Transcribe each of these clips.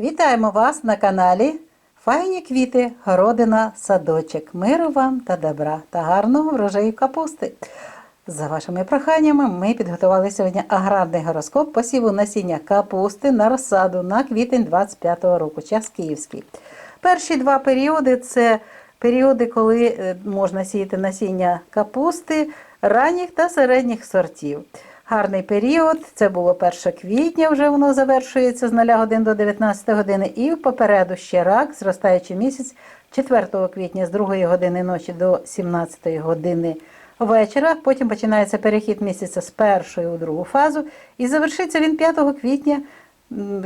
Вітаємо вас на каналі Файні квіти, городина, садочок. Миру вам та добра та гарного врожаю капусти. За вашими проханнями ми підготували сьогодні аграрний гороскоп посіву насіння капусти на розсаду на квітень 25-го року, час київський. Перші два періоди це періоди, коли е, можна сіяти насіння капусти ранніх та середніх сортів. Гарний період, це було 1 квітня, вже воно завершується з 0 годин до 19 години. І попереду ще рак, зростаючий місяць 4 квітня з 2 години ночі до 17 години вечора. Потім починається перехід місяця з першої у другу фазу. І завершиться він 5 квітня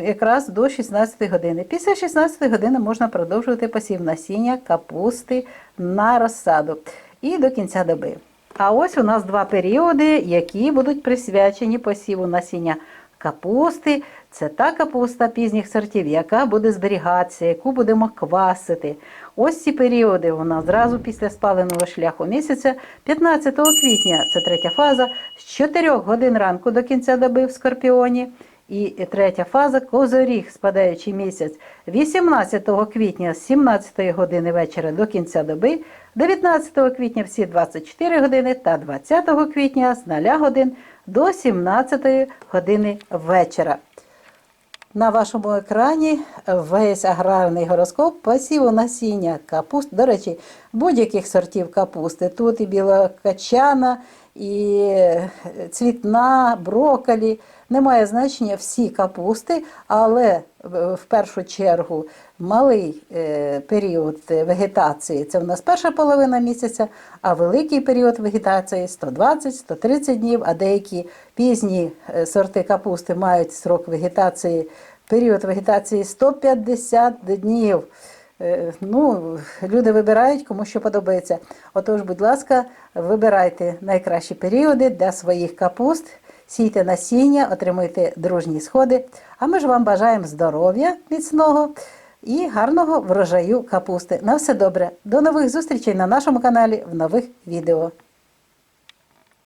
якраз до 16 години. Після 16 години можна продовжувати посів насіння капусти на розсаду і до кінця доби. А ось у нас два періоди, які будуть присвячені посіву насіння капусти. Це та капуста пізніх сортів, яка буде зберігатися, яку будемо квасити. Ось ці періоди у нас зразу після спаленого шляху місяця, 15 квітня, це третя фаза, з 4 годин ранку до кінця доби в Скорпіоні. І третя фаза козоріг, спадаючий місяць 18 квітня з 17 години вечора до кінця доби, 19 квітня всі 24 години та 20 квітня з 0 годин до 17 години вечора. На вашому екрані весь аграрний гороскоп посіву насіння капуст. До речі, будь-яких сортів капусти. Тут і білокачана, і цвітна, брокколі. Немає значення всі капусти, але в в першу чергу малий е, період вегетації це в нас перша половина місяця, а великий період вегетації 120-130 днів, а деякі пізні е, сорти капусти мають срок вегетації, період вегетації 150 днів. Е, Ну, люди вибирають, кому що подобається. Отож, будь ласка, вибирайте найкращі періоди для своїх капуст, сійте насіння, отримуйте дружні сходи. А ми ж вам бажаємо здоров'я міцного і гарного врожаю капусти. На все добре. До нових зустрічей на нашому каналі в нових відео.